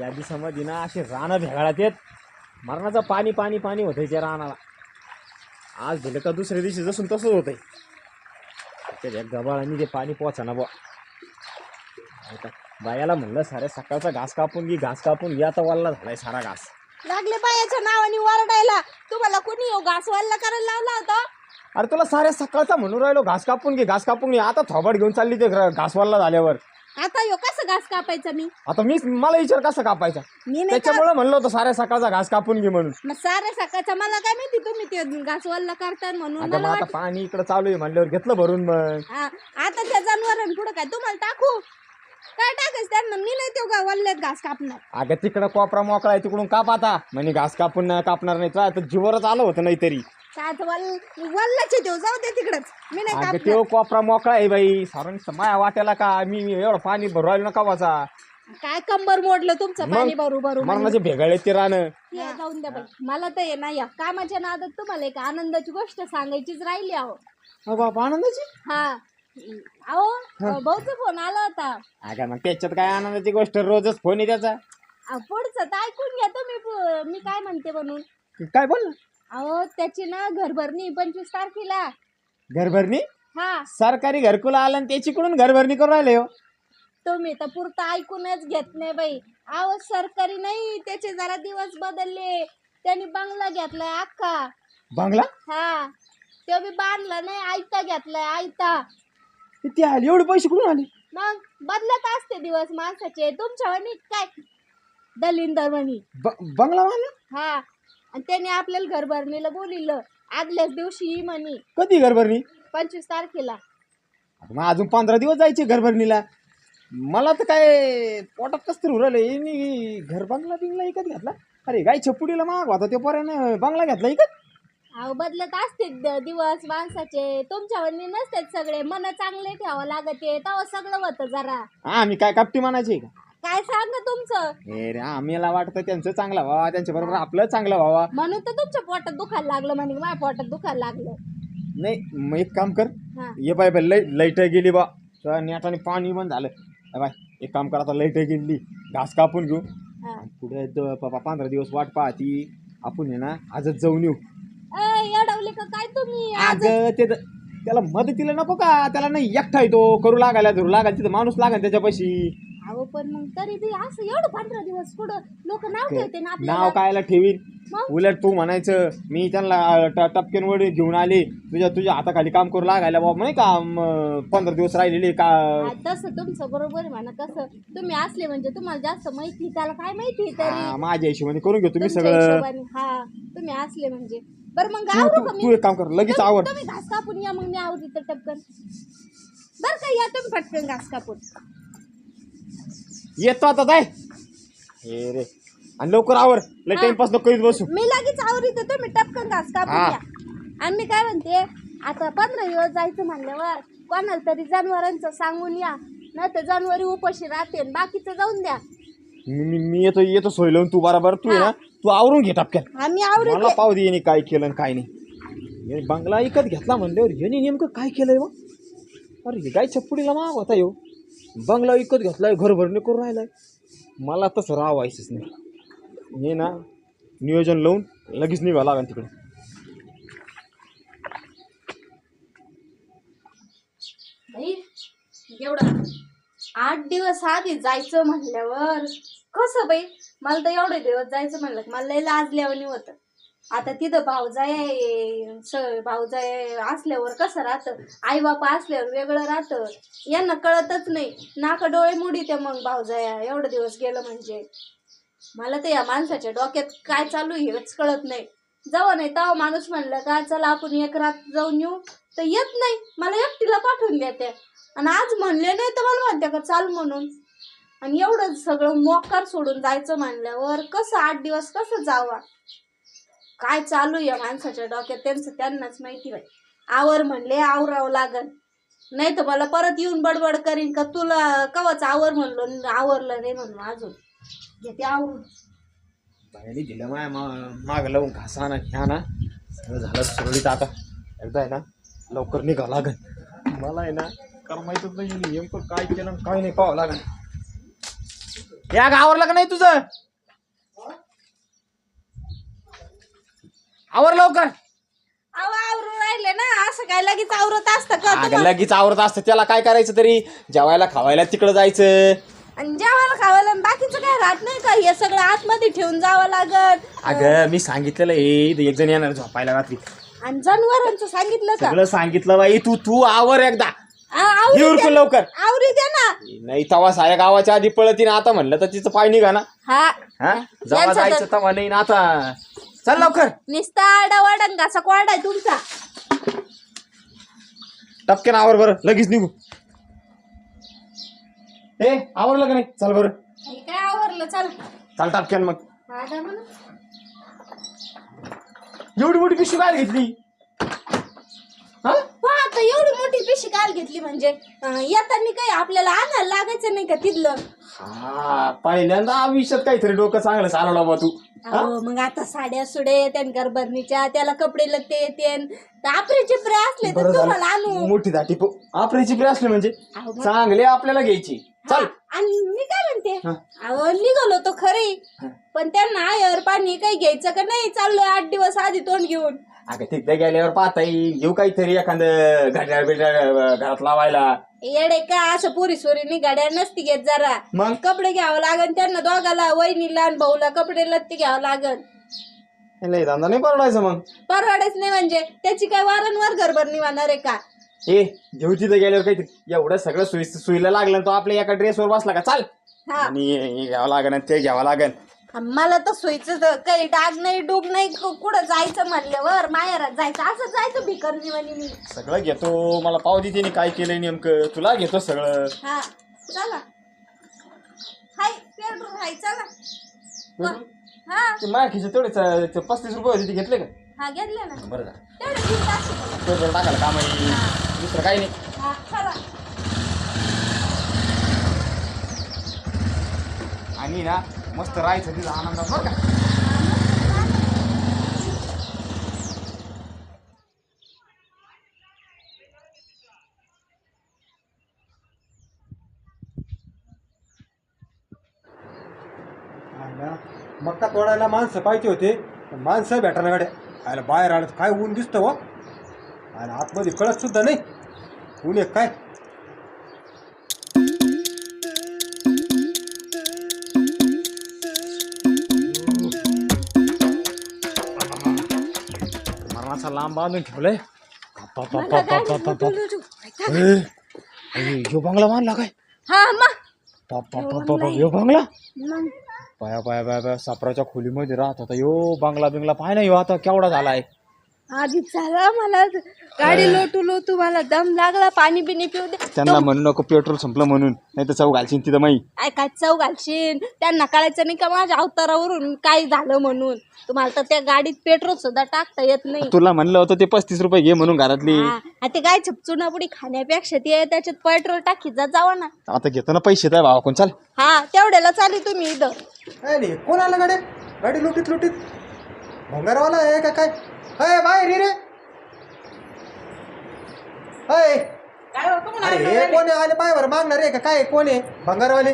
या दिवसामध्ये ना असे रानं भेगाळात येत. मरणाचं पाणी पाणी पाणी होतंय त्या रानाला. आज दिलं का दुसऱ्या दिवशी जसून तसंच होतंय. त्याच्या गबाळांनी ते पाणी पोचा ना बुवा बायाला म्हणलं साऱ्या सकाळचा घास कापून घे घास कापून घे आता वाल्ला झालाय सारा घास. लागले बायाच्या नावाने वरडायला. तुम्हाला कोणी येऊ घासवायला करायला लावला होता? अरे तुला साऱ्या सकाळचा म्हणून राहिलो घास कापून घे घास कापून घे. आता थोबाड घेऊन चालली ते घासवाल्ला झाल्यावर. आता यो कसं घास कापायचा मी? आता मी मला विचार कसा कापायचा? मी नाही त्याच्यामुळे म्हणलं होतं साऱ्या सकाळचा घास कापून घे म्हणून. मग साऱ्या सकाळचा मला काय माहिती तुम्ही ते घासवायला करता म्हणून आता मला मग आता वाट पाणी इकडे चालू आहे म्हणल्यावर घेतलं भरून मग. हा, आता त्या जनावरांनी पुढे काय तुम्हाला टाकू? काय टाकायचं? त्यांना मी नाही तो वल्ल्यात घास कापणार? अगं तिकडं कोपरा मोकळा आहे तिकडून काप आता. म्हणे घास कापून नाही कापणार नाही. आता जीवरच आलं होतं नाहीतरी. काय आता वल वल्ल्याचे देऊ जाऊ दे तिकडच. मी नाही अगं कापणार. तो कोपरा मोकळा आहे बाई. सारण माया वाट्याला का? मी मी एवढं पाणी भरू राहिलो ना कावाचा? काय कंबर मोडलं तुमचं? पाणी भरू भरू मरणाचे भेगाळे ते रानं. हे जाऊन द्या बाई. मला तर ये ना या कामाच्या नादात तुम्हाला एक आनंदाची गोष्ट सांगायचीच राहिली अहो. अहो बाबा आनंदाची? हा. अहो भाऊचा फोन आला होता. अगं मग त्याच्यात काय आनंदाची गोष्ट? रोजच फोन आहे त्याचा. अहो, पुढचं तर ऐकून घ्या तुम्ही पु- मी काय म्हणते म्हणून. काय बोल अहो त्याची ना घरभरणी पंचवीस तारखेला. घरभरणी? हा. सरकारी घरकुल आलं आणि त्याच्याकडून घरभरणी करून राहिले हो. तुम्ही तर पुरतं ऐकूनच घेत नाही बाई. अहो सरकारी नाही त्याचे जरा दिवस बदलले. त्यांनी बंगला घेतलाय अख्खा. बंगला? हा. तो बी बांधला नाही आयता घेतलाय आयता. किती आले एवढे पैसे कुठून आले? मग बदलत असते दिवस माणसाचे. तुमच्या वणी काय? दलिंदर म्हणी ब- बंगला मारला हा. आणि त्याने आपल्याला घरभरणीला बोलिलं आदल्याच दिवशी ही म्हणी. कधी घरभरणी? पंचवीस तारखेला. आता मग अजून पंधरा दिवस जायचे घरभरणीला. मला तर काय पोटात कस तरी उरलं मी घर बंगला बिंगला इकत घेतला. अरे गाय छपुडीला माग होता ते पोऱ्यानं बंगला घेतला इकत? अहो बदलत असते दिवस माणसाचे. तुमच्या वणी नसते सगळे. मन चांगले ठेवावं लागते. तेव्हा सगळं होतं जरा. हा मी काय कापटी मानायची का? काय सांग तुमचं? हे रे आम्हाला वाटतं त्यांचं चांगलं व्हावा. त्यांच्या बरोबर आपलं चांगलं व्हावा. म्हणून तर तुमच्या पोटात दुखायला लागलं म्हणे. माझ्या पोटात दुखायला लागलं. नाही मग एक काम कर. हा. ये बाय बाय लई लाइट गेली बा. तर नेटाने पाणी बंद झालं. ए बाय एक काम कर आता लाइट गेली. घास कापून घेऊ. हा. पुढे द- प- पंधरा दिवस वाट पाहती. आपण आहे ना आजच जाऊन येऊ. ए, येडवले का काय तुम्ही? आज अगं ते द- त्याला मदतीला नको का? त्याला नाही एकटा येतो करू लागायला धरू लागायला. तिथं माणूस लागाल त्याच्यापाशी. अहो पण मग तरी बी असं एवढं पंधरा दिवस पुढं लोक नाव ठेवते ना नाव आपल्याला कायला ठेवीन? मग? उलट तू म्हणायचं मी त्यांना ट- टपकेन वडी घेऊन आले. तुझ्या तुझ्या हाताखाली काम करू लागायला बाबा नाही का? म, पंधरा दिवस राहिलेले का? हा, तसं तुमचं बरोबर आहे म्हणा कसं तुम्ही असले म्हणजे तुम्हाला जास्त माहिती त्याला काय माहिती तरी. हा, माझ्या हिशोबाने करून घेऊ तुम्ही तुमच्या सगळं. हिशोबाने हा तुम्ही असले म्हणजे. बरं मग तू आवरू का तू मी एक काम कर लगेच आवड. तुम्ही घास कापून या मग मी आवरी तर टपकन. बरं का या तुम्ही पटकन घास कापून. येतो आता काय हे रे. आणि लवकर आवर लय हा. टाइमपास नको करीत बसू. मी लगेच आवरी तर तुम्ही टपकन घास कापून हा. या. आणि मी काय म्हणते आता पंधरा दिवस जायचं म्हणल्यावर कोणाला तरी जनावरांचं सांगून या. नाही तर जनावरी उपाशी राहते आणि बाकीचं जाऊन द्या. मी मी- मी येतो येतो सोय लावून तू बरोबर. तू आहे ना. तू आवरून घे टपक्यात. आम्ही आवरी मला पाव दे यांनी काय केलं आणि काय नाही. हे बंगला विकत घेतला म्हणल्यावर यांनी नेमकं काय केलंय मग? अरे हे काय छप्पुडीला माग होता येऊ बंगला विकत घेतलाय घर भरणे करून राहिलाय. मला तसं राहायचंच नाही. हे ना नियोजन लावून लगेच निघावं लागेल तिकडे. बाई, एवढं आठ दिवस आधी जायचं म्हणल्यावर कसं बाई? मला तर एवढे दिवस जायचं म्हणलं की मला लय लाजल्यावानी होतं. आता तिथं भाऊजाय स भाऊजाय असल्यावर कसं राहतं? आई बापा असल्यावर वेगळं राहतं. यांना कळतच नाही. नाका डोळे मुडीते मग भाऊजाया एवढं दिवस गेलं म्हणजे. मला तर या माणसाच्या डोक्यात काय चालू आहे हेच कळत नाही. जाऊ नाही तेव्हा माणूस म्हणलं का चला आपण एक रात जाऊन येऊ. तर येत नाही. मला एकटीला पाठवून देते. आणि आज म्हणले नाही तर मला म्हणते का चाल म्हणून. आणि एवढं सगळं मोकार सोडून जायचं म्हणल्यावर कसं आठ दिवस कसं जावा? काय चालू आहे या माणसाच्या डोक्यात? त्यांचं त्यांनाच माहिती बाई. आवर म्हणले आवरावं लागल नाही तर मला परत येऊन बडबड करीन का? तुला कवाच आवर म्हणलो आवरलं नाही म्हणून अजून. घेते आवरून. बाहेर दिलं माय माग लावून घासा ना घ्या ना. सगळं झालं सुरळीत आता. एकदा आहे ना लवकर निघावं लागेल मला आहे ना करमायचंच नाही नेमकं काय केलं काय नाही पाहावं लागेल या आवरलं का नाही तुझं. आवर लवकर. अहो आवरून राहिले ना. असं काय लगेच आवरत असतं का अगं तुम्हाला? लगेच आवरत असतं. त्याला काय करायचं तरी? जेवायला खावायला तिकडं जायचं. आणि जेवायला खावायला आणि बाकीचं काय राहत नाही का? हे सगळं आतमध्ये ठेवून जावं लागत अगं मी सांगितलेलं हे एक जण येणार झोपायला रात्री. आणि जनावरांचं सांगितलं का? सगळं सांगितलं बाई. तू तू आवर एकदा. द्या- लवकर. आवरी द्या ना. नाही तवा साऱ्या गावाच्या आधी पळती ना आता म्हणलं तर तिचं पाय निघा ना. हा. हा? यांचं जायचं तवा नाही ना आता. चल लवकर. निस्ता आडावाडन घासा कोरडा आहे तुमचा. टपक्यान आवर बरं लगेच निघू. ए आवरलं का नाही? चल बरं. हे काय आवरलं? चल. चाल टपक्यान मग. का म्हणून? एवढी मोठी पिशवी काय घेतली हा हो आता एवढी मोठी पिशी काल घेतली म्हणजे अं, येताना काही आपल्याला आणायला लागायचं नाही का तिथलं? हा पहिल्यांदा आयुष्यात काहीतरी डोकं चांगलं चालवला बा तू. हा? अहो, मग आता साड्या सुडे त्यान गरबरणीच्या त्याला कपडे लत्ते येते आपले चिपरे असले तर बरं तुम्हाला आणू. मोठी दाटी आपल्याची प्रे असली म्हणजे? अहो, मग- चांगले आपल्याला घ्यायची. हा, चल. आणि मी काय म्हणते? हा. अहो निघालो तो खरे. हा. पण त्यांना आयर पाणी काही घ्यायचं का नाही? चाललोय आठ दिवस आधी तोंड घेऊन. अगं तिथे गेल्यावर पाहता येईल घेऊ काहीतरी एखादं घड्याळ बिड्याळ घरात लावायला. येडे का असं पुरी सोरीनी गाड्या नसती घेत जरा. मग? कपडे घ्यावं लागन त्यांना दोघाला वहिनीला आणि भाऊला कपडे लत्ते घ्यावं लागन. नाही धंदा नाही परवडायचं मग? परवडायच नाही म्हणजे? त्याची काय वारंवार गरबरणी वाहणार आहे का? ए घेऊ तिथे गेल्यावर काहीतरी. एवढं सगळं सुई सुईला लागलं तो आपल्या एका ड्रेसवर बसला का? चाल. हा. आणि हे घ्यावं लागन ते घ्यावं लागन. मला तर सोयीचं तर काही डाग नाही डूब नाही कु- कुठं जायचं म्हणल्यावर माहेरात जायचं असं जायचं भिकरणी म्हणे मी. सगळं घेतो मला पाव दे तिने काय केलंय नेमकं. तुला घेतो सगळं. हा चला. हाय हाय चला. हा. ते माझ्या खिशात तेवढे च- ते पस्तीस रुपये होते ते घेतले का? हा घेतले ना. बरं झालं. तेवढे. पेट्रोल टाकायला काम आहे. दुसरं काही नाही. हा चला. आणि ना मस्त राहायचं तिथं आनंदात बरं का? मक्का तोडायला माणसं पाहिजे होते पण माणसं भेटायला गाड्या. आयला बाहेर आलं काय ऊन दिसतं हो? व आणि आतमध्ये कळत सुद्धा नाही. ऊन एक काय? मरणाचा लांब बांधून ठेवलंय ह्यो बंगला बांधला काय हा ह्यो बंगला पाया पाया पाया पाया सापराच्या खोलीमध्ये राहत होता यो बंगला बिंगला पाय ना ह्यो आता केवढा झालाय आधी चला मला. गाडी लोटू लोटू मला दम लागला पाणी बिनी पिऊ दे. त्यांना म्हणू नको पेट्रोल संपलं म्हणून. नाही तर चौ घालशील तिथं माई काय काय चव घालशील? त्यांना कळायचं नाही का माझ्या अवतारावरून काय झालं म्हणून? तुम्हाला तर त्या गाडीत पेट्रोल सुद्धा टाकता येत नाही. तुला म्हणलं होतं ते पस्तीस रुपये घे म्हणून घरातली. हा, आणि ते काय चुनापुडी खाण्यापेक्षा ते त्याच्यात पेट्रोल टाकीत जा जावा ना. आता घेतो ना पैसे त्या भावा कोण चाल. हा तेवढ्याला चालू तुम्ही इथं. कोण आलं गाड्या गाडी लुटीत लुटीत. भंगारवाला आहे का काय? अय बाहेर ये रे. अय. काय हो, तुम्हाला अरे हे कोण? आले पायवर मागणार आहे का? काय कोण आहे? भंगारवाले?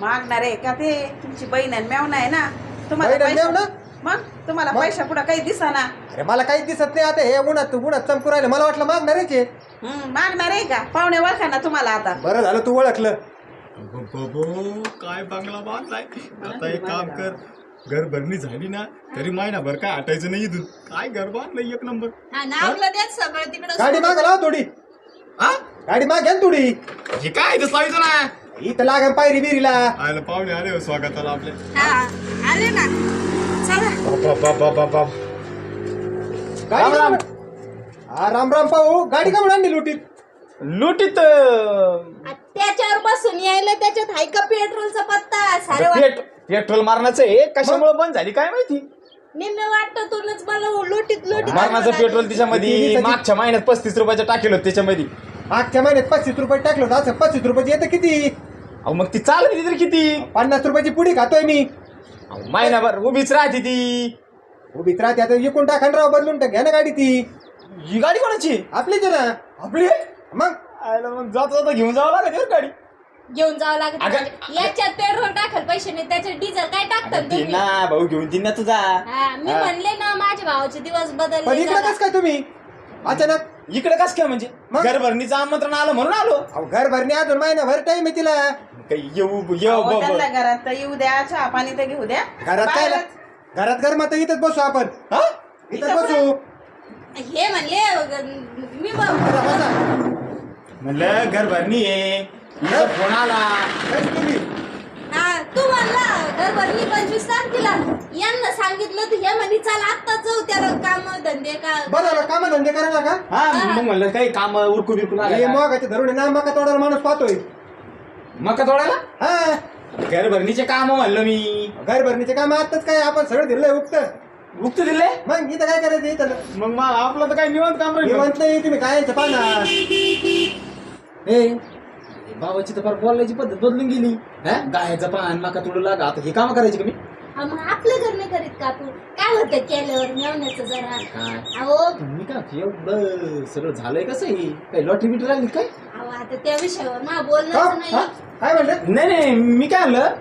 मागणार आहे का ते? तुमची बहीण आहे मेवना आहे ना? तुम्हाला बहीण? मग? तुम्हाला मग? पैसा पुढे काही दिसाना. अरे मला काहीच दिसत नाही आता. हे उन्हात उन्हात चमकू राहिले. मला वाटलं मागणार आहे की. हम्म, मागणार आहे का? पाहुणे ओळखा ना तुम्हाला आता. बरं झालं तू ओळखलं. काय बंगला बांधलाय? आता एक काम कर. घर भरणी झाली ना तरी महिनाभर काय हटायचं नाही इथून. काय घर बांधलंय एक नंबर. नावलं द्या सगळं तिकडं गाडी माग लाव थोडी. हा? गाडी माग घ्या ना थोडी. हे काय इथं साईचं ना? इथं लागेल पायरी बिरीला आयला पाहुणे आले हो स्वागताला आपल्या हा आले ना. चला. बाप बाप बाप बाप बाप गाडी राम राम. हा राम राम पाहू. गाडी का म्हणून आणली लुटीत. लुटीत. त्याच्यावर बसून यायला त्याच्यात हाय का पेट्रोलचा पत्ता? सारे वाट- पेट पेट्रोल मारण्याचं हे कशामुळे बंद झाली काय माहिती? निम्मे वाटत तुलाच मला लोटीत लोटीत मारण्याचं पेट्रोल त्याच्यामध्ये मागच्या महिन्यात पस्तीस रुपयाचं टाकेल होतं त्याच्यामध्ये. मागच्या महिन्यात पस्तीस रुपये टाकलं होतं असं पस्तीस रुपयाची येतं किती? अहो मग ती चालली तरी किती? पन्नास रुपयाची पुडी खातोय मी. अहो, महिनाभर उभीच राहते ती. उभीच राहते आता इकून टाका ना राव बदलून टाक घ्या ना गाडी ती. ही गाडी कोणाची? आपलीच आहे ना आपली? मग आयला मग जाता जाता घेऊन जावं लागत बरं गाडी. घेऊन जावं लागत अगं, म्हणजे याच्यात पेट्रोल टाकाल पैसे नाही त्याच्यात डिझेल काय टाकतात अगं, दे तुम्ही? ना भाऊ घेऊन दे ना तुझा. हा, मी हा. म्हणले ना माझ्या भावाचे दिवस पण बदलले इकडे जरा. कस काय तुम्ही? अचानक इकडे कस काय म्हणजे? मग? घरभरणीचं आमंत्रण आलं म्हणून आलो. अहो, घर भरणे अजून महिनाभर टाइम आहे तिला. काही येऊ येऊ अहो, ब- त्यांना ब- घरात तर येऊ द्या चहा पाणी तर घेऊ द्या. घरात काय बाहेरच. घरात घर मात्र इथंच बसू आपण. हा? इथंच इथं बसू. हे म्हणले अगं, मी ब- बसा, म्हणलं घरभरणी आहे. इथं फोन आला बस तुम्ही. हा तू म्हणला घर भरली पंचवीस तारखेला. यांना सांगितलं तर हे म्हणे चला आत्ता जाऊ त्याला काम धंदे का बरं झालं काम धंदे करायला का? हा मग म्हणलं काही काम उरकू बिरकू हे लागलं मग धरून आहे ना मका तोडायला माणूस पाहतोय. मका तोडायला? हा. घरभरणीचे काम म्हणलं मी. घर भरणीचे काम आताच काय आपण सगळं दिलंय उक्त. उक्त दिले मग इथं काय करायचं इथं? मग मग आपलं तर काही निवांत काम राहिलं. निवंत नाही तुम्ही काय पाहा ना ए बाबाची तर फार बोलायची पद्धत बदलून गेली. हा? गायचा पान मका तोडू लागा. आता हे काम करायची का मी? हा, मग आपलं घर नाही करीत का तू? काय होतं केल्यावर मेवण्याचं जरा? काय? अहो. का एवढं सगळं झालंय कसं हे? काही लॉटरी बिटरी लागली काय? अहो आता त्या विषयावर हा? बोलणंच हा? नाही. काय म्हणलं? नाही नाही मी काय आणलं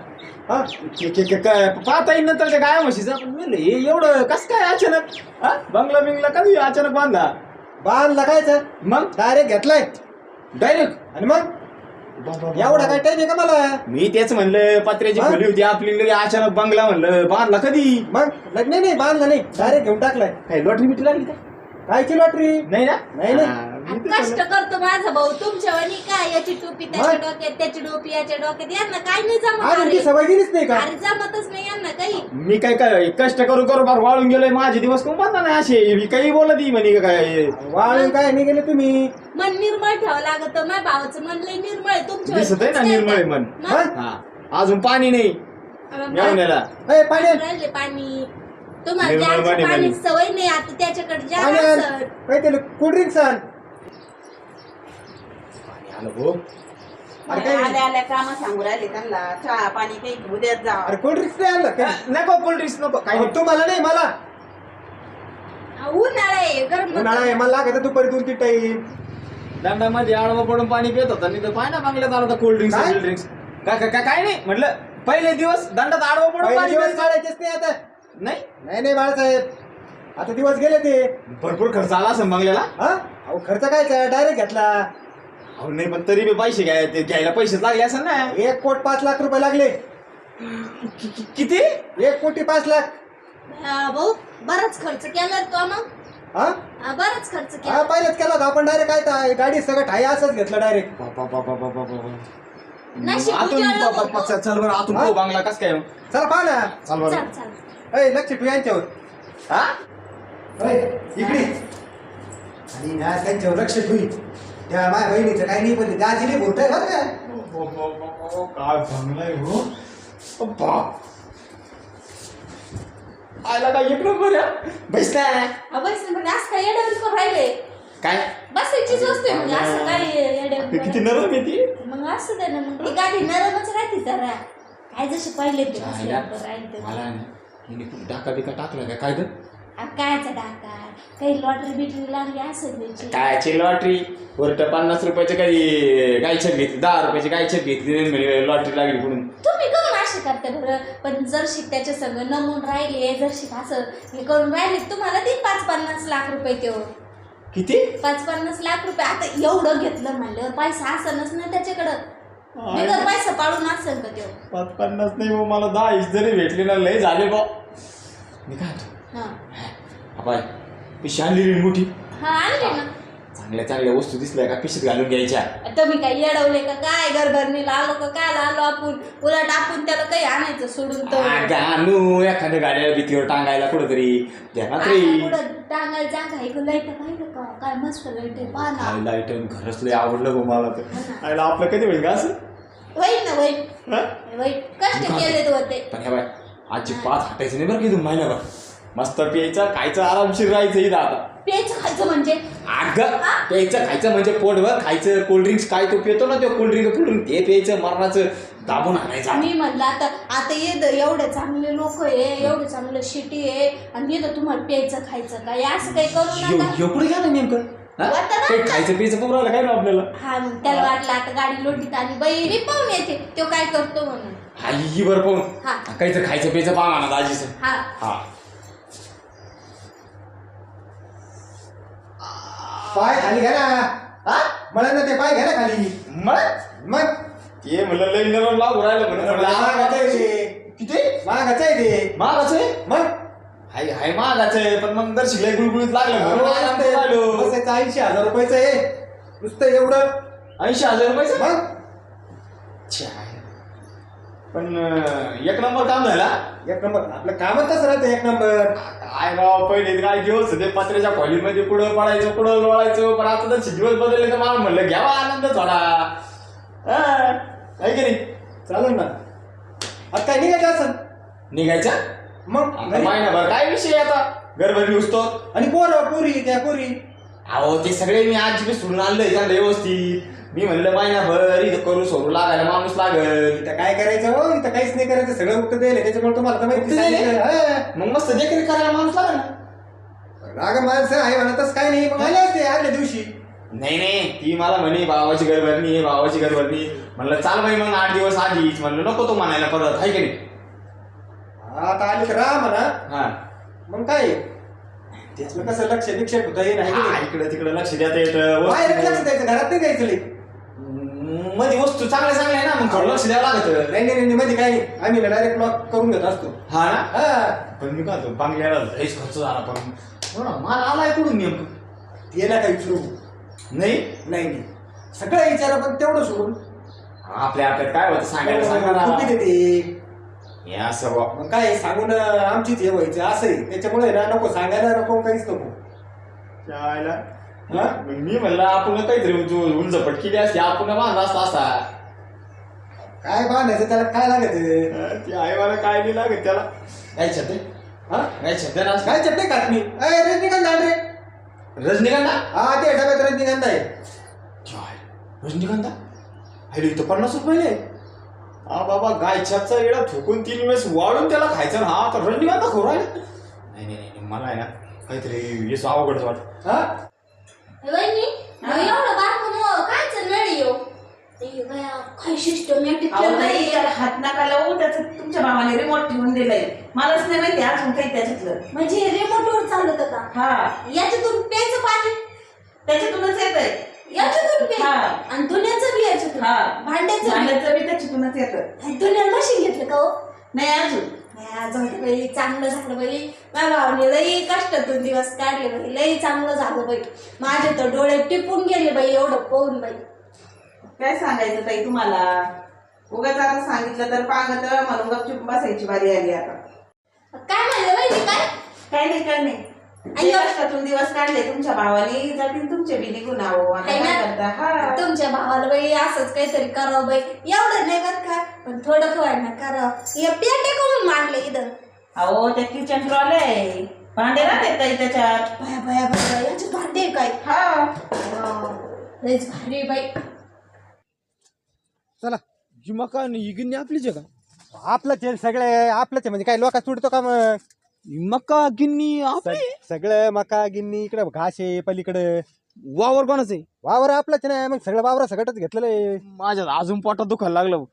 हा के- के- के- काय पाहता येईल नंतर त्या गाया म्हशीचं. पण म्हणलं हे एवढं कस काय अचानक? हा? बंगला बिंगला कधी अचानक बांधला? बांधला कायचं? मग डायरेक्ट घेतलाय. डायरेक्ट आणि मग? एवढा काय टाइम आहे का मला? मी तेच म्हणलं पत्र्याची हा? खोली होती आपली लगे अचानक बंगला म्हणलं. बांधला कधी? मग? लग्न नाही बांधला नाही. डायरेक्ट घेऊन टाकलाय. काय लॉटरी बिटरी लागली का? कायची लॉटरी नाही ना? नाही. हा, तेच कष्ट. करतो माझा भाऊ. तुमच्या वाणी काय? याची टोपी त्याच्या? डोक्यात त्याची टोपी याच्या डोक्यात. यांना काय नाही जमत अरे सवय नाही का? अरे जमतच नाही यांना काही. मी काय काय कष्ट करू करू फार वाळून गेलोय. माझे दिवस कोण नाही असे. मी काही बोलत ही म्हणे का काय? वाळून काय नाही गेले तुम्ही? मन निर्मळ ठेवावं लागत. माझ्या भावाचं मन लय निर्मळ आहे. तुमच्या दिसत आहे ना निर्मळ आहे मन. मग? हा? अजून पाणी नाही. अं, मेवण्याला ए, पाणी आण. राहिले पाणी. तुम्हाला निर्मळ ज्याच्या पाणी, पाणी पाणी. सवय नाही. आता त्याच्याकडे पाणी आण. कोल्ड्रिंक्स आण आलं अरे काय? आल्या आल्या काम सांगू राहिले त्यांना. चहा पाणी काही घेऊ द्यात जा. अरे कोल्ड्रिंक्स नाही आणलं का? नको कोल्ड्रिंक्स नको. काय अहो, तुम्हाला नाही मला. उन्हाळा आहे गरम उन्हाळा आहे मला लागत दुपारी दोन तीन टाईम दंडामध्ये आडवा पडून पाणी पित होता नाही तर पाय ना बांगल्यात आला होता कोल्ड्रिंक्स काय? कोल्ड्रिंक्स काय काय काय- काय नाही म्हटलं पहिले दिवस दंडात आडवा पडून पाणी दिवस प्यायचं. काढायचेच नाही आता. नाही? नाही नाही बाळासाहेब. आता दिवस गेले ते. भरपूर खर्च आला असं बंगल्याला हा? अहो खर्च काय? डायरेक्ट घेतला. अहो नाही पण तरी बी पैसे घ्याय ते घ्यायला पैसेच लागले असं ना. एक कोट पाच लाख रुपये लागले. कि- कि- किती? एक कोटी पाच लाख. अं, भाऊ बराच खर्च केला तो मग. हा? अं, बराच खर्च हा केला पहिलेच केला होता आपण डायरेक्ट काय ता- गाडी सगळं ठाई असंच घेतलं डायरेक्ट बाबा बाबा बाबा बाबा नशीब आतून उजाळलं बाबा- बाबा. चल चल बरं आतून हा? पाहू बांगला कस काय. चला पहा ना. चाल बरं. चाल चाल. ए लक्ष ठेवू यांच्यावर. हा? ए, इकडे. आणि ना त्यांच्यावर लक्ष ठेवी. त्या माझ्या बहिणीचं काही नाही पण दाजीने बोलतोय बरं का. काय बंगलाय हो? बाप आला का एक नंबर बस ना बस म्हणजे असं काय येड्या करून राहिले? काय? बसायचीच वस्तू आहे म्हणजे असं काय येड्या किती नरम आहे ती. मग असं दे ना मग ती गाडी नरमच राहते जरा. काय जसे पहिले ते राहिले. मला ना हिने डाका बिका टाकला काय काय ग? कायचा डाका काही लॉटरी बिटरी लागली असेल त्याची. कायची लॉटरी वरट पन्नास रुपयाची काही गायछप घेतली. दहा रुपयाची गायछप घेतली लॉटरी लागली म्हणून. तुम्ही करून असे करते बरं. पण जरशी त्याच्या संग नमून राहिले जरशी असं हे करून राहिले तुम्हाला ती पाच पन्नास लाख रुपये तेव किती? पाच पन्नास लाख रुपये. आता एवढं घेतलं म्हणल्यावर पैसा असेलच ना त्याच्याकडं. बिगर पैसा पाडून असेल का तेव पाच पन्नास नाही मग मला दहा इश जरी भेटले ना लय झाले बा मी काय म्हणतो, हा. बाय पिशी आणली रे मोठी. हा आणले ना. चांगल्या चांगल्या वस्तू दिसल्या का पिशीत घालून घ्यायच्या? तुम्ही काय येडवले का? काय घरभरणीला आलो का? काय आलो आपण? उलट आपण त्याला काही आणायचं सोडून तर. आ, आणू. एखाद्या गाड्या भीतीवर टांगायला कुठंतरी. ध्यानात रे टांगायला जागा का? लाइट पाहिलं का? काय मस्त लाइट आहे. पहा ना. काय लाइट घरच लय आवडलं गो मला तर. आयला आपलं कधी होईल का असं? वाईट ना वाईट हा? वाईट कष्ट केले तो ते पण ह्या बाय आजची पाच हटायचं नाही बरं की तुम्ही महिन्याभर मस्त प्यायचं खायचं आरामशीर राहायचं इथं आता. पेच खायचं म्हणजे? अगं प्यायचं खायचं म्हणजे पोटभर खायचं कोल्ड्रिंक्स काय तो पितो ना तो कोल्ड्रिंक कोल्ड्रिंक ते प्यायचं मरणाचं दाबून आणायचं. मी म्हणलं आता आता येत एवढे चांगले लोक आहे एवढे चांगलं शिटी आहे आणि येतं तुम्हाला प्यायचं खायचं काय असं काही करू नका. एवढं घ्या ना नेमकं? हा? ना? काही खायचं पियचं पण राहिलं काय ना आपल्याला? हा मग त्याला वाटलं आता गाडी लोटीत आली. बाई मी पाहून येते. तो काय करतो म्हणून? हा ही बरं पाहून. हा. खायचं पियचं पहा म्हणा दाजीचं. हा. हा. पाय खाली घ्या ना. हा? मला ना ते पाय घ्या ना खाली. मग मग? ते म्हणलं लई नरम लागू राहिलं म्हणून महागाचं आहे ते. किती? महागाचं आहे ते. महागाचं आहे? मग? हाय हाय महागाचं आहे. पण मग दर्शिक लई गुळगुळीत लागलं म्हणून बसायचं ऐंशी हजार रुपयाचं आहे. नुसतं एवढं. ऐंशी हजार रुपयाचं? मग? छ्या. पण एक नंबर काम झाला एक नंबर. आपलं कामच तसं राहतं एक नंबर. काय राव पहिले काय दिवस होते पत्र्याच्या खोलीमध्ये कुठं पडायचं कुठं लोळायचं पण आता तर दिवस बदलले तर मला म्हणलं घ्यावा आनंद थोडा. हा, आहे की नाही? चालेल ना. आता काय निघायचं असं निघायचा? मग. महिनाभर काय विषय आता? घरभर नुसतो आणि पोर पोरी त्या पोरी. अहो ते सगळे मी आज बी सोडून आणलंय त्यांना व्यवस्थित. मी म्हणलं महिनाभर इथं करू सोडू लागायला माणूस लागल. इथं काय करायचं हो? इथं काहीच नाही करायचं. सगळं उक्त द्यायला. त्याच्यामुळे तुम्हाला तर माहिती? सांगितलं. हा. मग मस्त देखरेख करायला माणूस लागल ना. अगं माणसं आहे म्हणा तसं काय नाही. मग आले असते आदल्या दिवशी. नाही नाही. ती मला म्हणे भावाची घर भरणी आहे भावाची घर भरणी म्हणलं चाल बाई मग आठ दिवस आधीच. म्हणलं नको तो म्हणायला परत हाय की नाही? आता आली तर राहा म्हणा. हा. मग काय? त्यातलं कसं लक्ष विक्षेप होतं हे नाही? हा, इकडं तिकडं लक्ष देता येतं बाहेर लक्ष वस्तू- द्यायचं घरात नाही द्यायचं लई. मध्ये वस्तू चांगल्या चांगल्या आहे ना मग थोडं लक्ष द्यावं लागत. नाही नाही नाही मध्ये काय आम्ही डायरेक्ट लॉक करून घेत असतो. हा ना? हा. पण मी काय म्हणतो, बांगल्याला लयच खर्च झाला पण. हो ना, माल आलाय कुठून नेमकं? ते ना काही विचारू. नाही? नाही नाही. सगळं विचारा पण तेवढं सोडून. आपल्या आपल्यात काय होतं सांगायला चुकी सांगा देते हे असं बुवा. मग काय सांगून आमचीच हे व्हायचं. असंही. त्याच्यामुळे ना नको सांगायला नको काहीच नको. त्याला हा? मी म्हणलं आपण काहीतरी जो उलझपट केली असते आपण बांधला असता असा. काय बांधायचं त्याला काय लागत ती आई मला काय नाही लागत त्याला. काय छते? हा? काय छते ना? काय चटणी खात मी अय रजनीकांत रे. रजनीकांता? हा ते डब्यात रजनीकांत आहे. रजनीकांता? अरे इथं पन्नास रुपये हा बाबा गाय छापचा येडा ठोकून तीन वेळेस वाढून त्याला खायचं ना. हा तर रजनीकांता नाही नाही नाही मला आहे ना काहीतरी येस अवघडच वाटत. हा? वहिनी मग एवढं बारकं काय नळी येऊ ए बया, काय सिस्टमॅटिक अहो नाही हात नका लावू त्याचं तुमच्या भावाने रिमोट ठेवून दिलंय मलाच नाही माहिती अजून काही त्याच्यातलं म्हणजे रिमोटवर चालत का हा याच्यातून प्यायचं पाणी त्याच्यातूनच येत आहे याच्यातून प्या हा. आणि धुण्याचं बी याच्यातून हा भांड्याचं बी. भांड्याचं बी त्याच्यातूनच येतं आणि धुण्याला मशीन घेतलं का हो नाही अजून दे बाई चांगलं झालं बाई माझ्या भावाने लई कष्टातून दिवस काढले बाई लई चांगलं झालं बाई. माझे तर डोळे टिपून गेले बाई एवढं पाहून बाई. काय सांगायचं ताई तुम्हाला? उगाच आता सांगितलं तर पागत म्हणून गपचूप बसायची बारी आली आता. काय म्हणलं बाई काय? काय नाही काय नाही. अय्यो. जे कष्टातून दिवस काढले तुमच्या भावाने जातील तुमचे बी निघून आहो आता काय? करता? हा. तुमच्या भावाला बाई असंच काहीतरी करावं बाई. एवढं नाही बरं का? पण थोडं खवाय ना करावं. या पेटे करून मांडले इथं. अहो त्या किचन ट्रॉले आहे. भांडे राहतात ताई त्याच्यात. भया भया भया. याचे भांडे काय? हा. लयच भारी बाई. चला ही मका ही गिन्नी आपलीच आहे का आपलंच आहे सगळे आपलंच आहे म्हणजे काय लोक सुटतो का मग? मका गिन्नी आपली? सग- सगळं मका गिन्नी इकडे घास आहे पलीकडे. वावर कोणाचं? आहे वावर आपलंच नाही मग सगळं वावर सगळंच घेतलेलं आहे. माझ्यात अजून पोटात दुखायला लागलं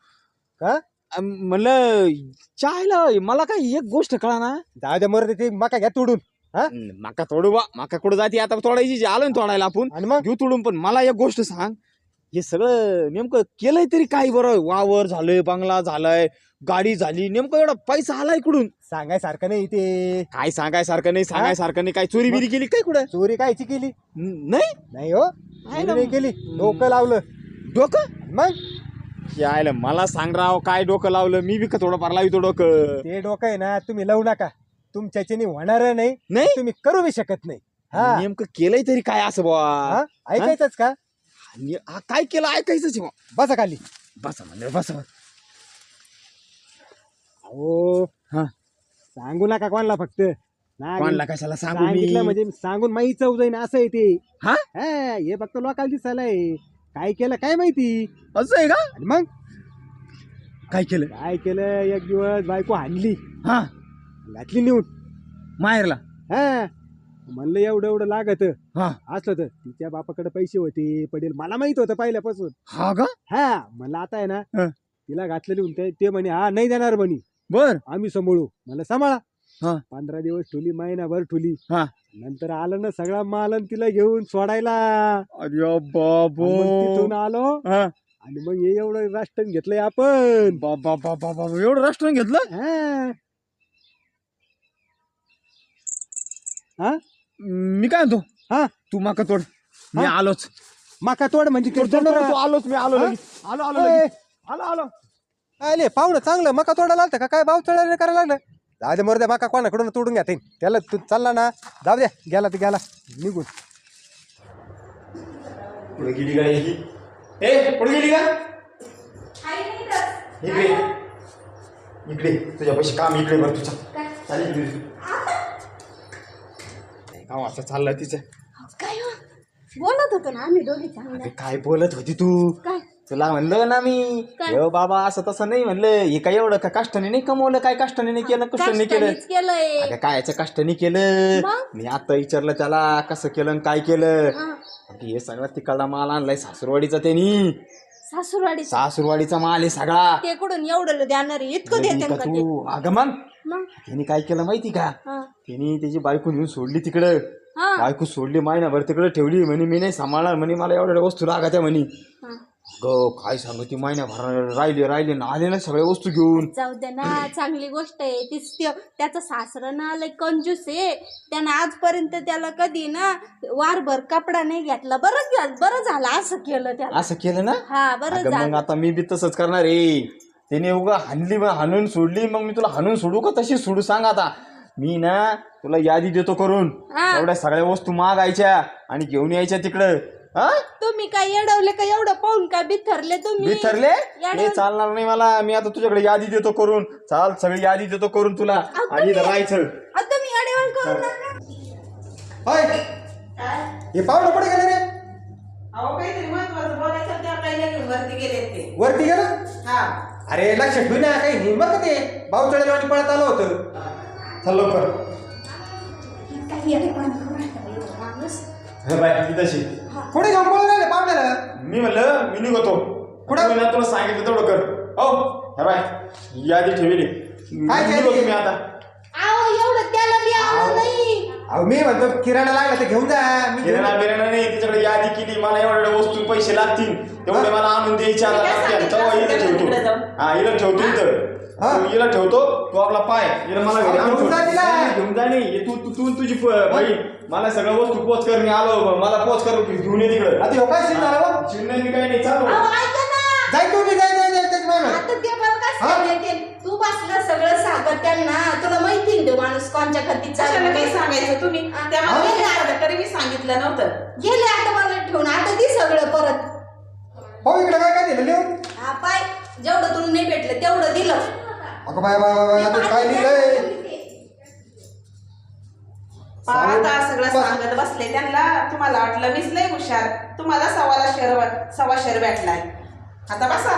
का? अं, म्हणलं चायला मला काय एक गोष्ट कळा ना जाऊ द्या मरते ते मका घ्या तोडून. हा? माका तोडू बा. माका कुठं जाते? आता तोडायची जी आलो ना तोडायला आपण आणि मग? घेऊ तोडून. पण मला एक गोष्ट सांग. हे सगळं नेमकं केलंय तरी काय बरं? वावर झालंय बंगला झालाय गाडी झाली नेमकं एवढा पैसा आलाय कुठून? सांगाय सारखं नाही ते. काय सांगायसारखं नाही सांगायसारखं नाही काय चोरी बिरी केली काय कुठं? चोरी कायची केली? न- नाही? नाही हो चोरी नाही केली. डोकं लावलं. डोकं? मग? यायला मला सांग राव काय डोकं लावलं? मी बी का थोडंफार लावितो डोकं? ते डोकं आहे ना तुम्ही लावू नका. तुमच्याच्याने होणार नाही. नाही? तुम्ही करू बी शकत नाही. हा. नेमकं केलंय तरी काय असं हा? बुवा ऐकायचंच का? आणि हा काय केलं? ऐकायचंच आहे बुवा. बसा खाली. बसा म्हणलं बसा. अहो हा. सांगू नका कोणाला फक्त. नाही, कोणाला कशाला सांगू सांगितलं मी म्हणजे सांगून माही चव जाईन असं आहे ते. हा? हा, हे फक्त लोकांना दिसायलाय. काय केलं काय माहिती? असं आहे का? आणि मग? काय केलं? काय केलं? एक दिवस बायको हाणली. हा. घातली नेऊन माहेरला? हा. म्हणलं एवढं एवढं लागत. हा. असलं तर तिच्या बापाकडे पैसे होते पडेल. मला माहीत होतं पहिल्यापासून. हा का? हा मला आता आहे ना हा. तिला घातलेली होते ते म्हणे हा नाही देणार म्हणे. बर. आम्ही सांभाळू. मला सांभाळा. हा. पंधरा दिवस ठुली महिनाभर ठुली. हा. नंतर आलं ना सगळा माल आणि तिला घेऊन सोडायला. अरे मग तिथून बाबो आलो. हा. आणि मग हे एवढं राष्ट्रन घेतलंय आपण. बाबा बाबा बाबा एवढं रेस्टॉरंट घेतलं? हा. मी काय म्हणतो? हा. तू माका तोड. मी? आलोच. मका तोड म्हणजे तोड, तू आलोच मी आलो? लगेच. आलो आलो ए, लगेच. आलो आलो. आले पाहुणं चांगलं. मका तोडायला आलतं का? काय भाव चढायला करायला लागलं? जाऊ दे मरू द्या मका कोणाकडून तोडून घ्या ते त्याला तू चालला ना. जाऊ द्या गेला तर गेला. निघून. पुढे गेली का ही ए पुढे गेली का? आई नाही तर. इकडे. इकडे. तुझ्या पैसे काम इकडे बरं तुझा. काय? चालेल इकडे. असं चाललंय तिचं. काय हो? बोलत होतो ना आम्ही दोघी चांगलं. अरे काय बोलत होती तू? काय? तुला म्हणलं ना मी काय? "यो बाबा असं तसं नाही म्हणलं. हे काय एवढं का कष्टाने नाही कमवलं? काय कष्टाने नाही केलं? कष्टाने केलं? कष्टानेच केलंय. अगं काय याचं कष्टाने केलं? मग? मी आता विचारलं त्याला कसं केलं आणि काय केलं? हा. अगं हे सगळं तिकडला माल आणलाय सासूरवाडीचा त्यांनी. सासूरवाडी सासूरवाडीचा माल आहे सगळा. ते कुठून एवढं देणार आहे? इतकं देते का तू. अगं मग? मग? त्यांनी काय केलं माहिती का? हा. त्यांनी त्याची बायको नेऊन सोडली तिकडं. हा. बायको सोडली महिनाभर तिकडे ठेवली. म्हणे मी नाही सांभाळणार. म्हणे मला एवढ्या वस्तू लागायच्या. म्हणे. हा. ग काय सांगू ती महिन्याभर राहिले राहिले ना आले ना सगळ्या वस्तू घेऊन. जाऊ दे ना चांगली गोष्ट आहे. तीच त्यो- त्याचं सासरं ना लय कंजूस आहे. त्यानं आजपर्यंत त्याला कधी ना वारभर कपडा नाही घेतला. बरं बरं झालं असं केलं त्याला. असं केलं ना? हा बरं अगं झालं. मग आता मी बी तसंच करणार आहे. त्याने उगा हाणली मग हाणून सोडली मग मी तुला हाणून सोडू का तशी सोडू? सांग आता. मी ना तुला यादी देतो करून. हा. एवढ्या सगळ्या वस्तू मागायच्या आणि घेऊन यायच्या तिकडं. हा? तुम्ही काय येडवले का एवढं पाहून का बिथरले तुम्ही? बिथरले. हे चालणार नाही मला. मी आता तुझ्याकडे यादी देतो करून. चाल सगळी यादी देतो करून तुला. आणि राहायचं. अहो, तुम्ही येडेवण करू नका. होय. हे पाहुणं कुठे गेले रे? अहो काहीतरी महत्वाचं बोलायचं त्या पहिल्या घेऊन वरती गेले ते. वरती गेलं? हा. अरे लक्ष ठेवू ना काही नाही. मग ते भाऊ चढायला आणि पळत आलं होतं. चल लवकर. काही बाई, माणूस. हे बाय ती तशी कुठे घेऊन पळून राहिले पाहुण्याला? मी म्हणलं मी निघतो. कुठं? कुठं तुला सांगितलं तेवढं कर. हो हे बाय यादी ठेवली. काय मी यादी? निघतो मी आता. अहो एवढं त्याला बी आवडलं नाही. अहो मी म्हणतो किराणा लागला तर घेऊन जा. मी घेऊन- किराणा बिराणा नाही तिच्याकडे यादी केली मला एवढ्या एवढ्या वस्तू पैसे लागतील. तेवढे मला आणून द्यायच्या मी काय आता सांगितलं तेव्हा असं इथं त्याला ठेवतो. तिकडे जाऊन? हा इथं ठेवतो इथं. हा. तू हिला ठेवतो तू आपला पाय. हिला मला घरी आणून घेऊन जा. तिला. नाही, घेऊन जा नाही. हे तू तू तू तुझी प- बाई मला सगळं वस्तू पोच कर मी आलो. मला पोच कर घेऊन ये तिकडे. आता ह्यो काय सीन झाला बा? चिन्ह मी काही नाही. चालू. अहो, ऐका ना. जाय तू बी जाय जाय जाय. आता ते बरं हा? सांगते तू बसलं सगळं सांगत त्यांना. तुला माहिती ना तो माणूस कोणच्या खती कशाला काही सांगायचं तुम्ही? हा. त्या हा. गेले आता तरी मी सांगितलं नव्हतं. गेले आता मला ठेवून. आता ती सगळं परत. भाऊ इकडे काय काय दिलं लिहून? हा पाय. जेवढं तुला नाही भेटलं तेवढं दिलं. अगं बाय बाय बाय आता काय लिहिलंय? पहा, आता सगळं सांगत बसले त्यांना. तुम्हाला वाटलं मीच लय हुशार. तुम्हाला सव्वाला शेर सव्वा शेर भेटलाय. आता बसा.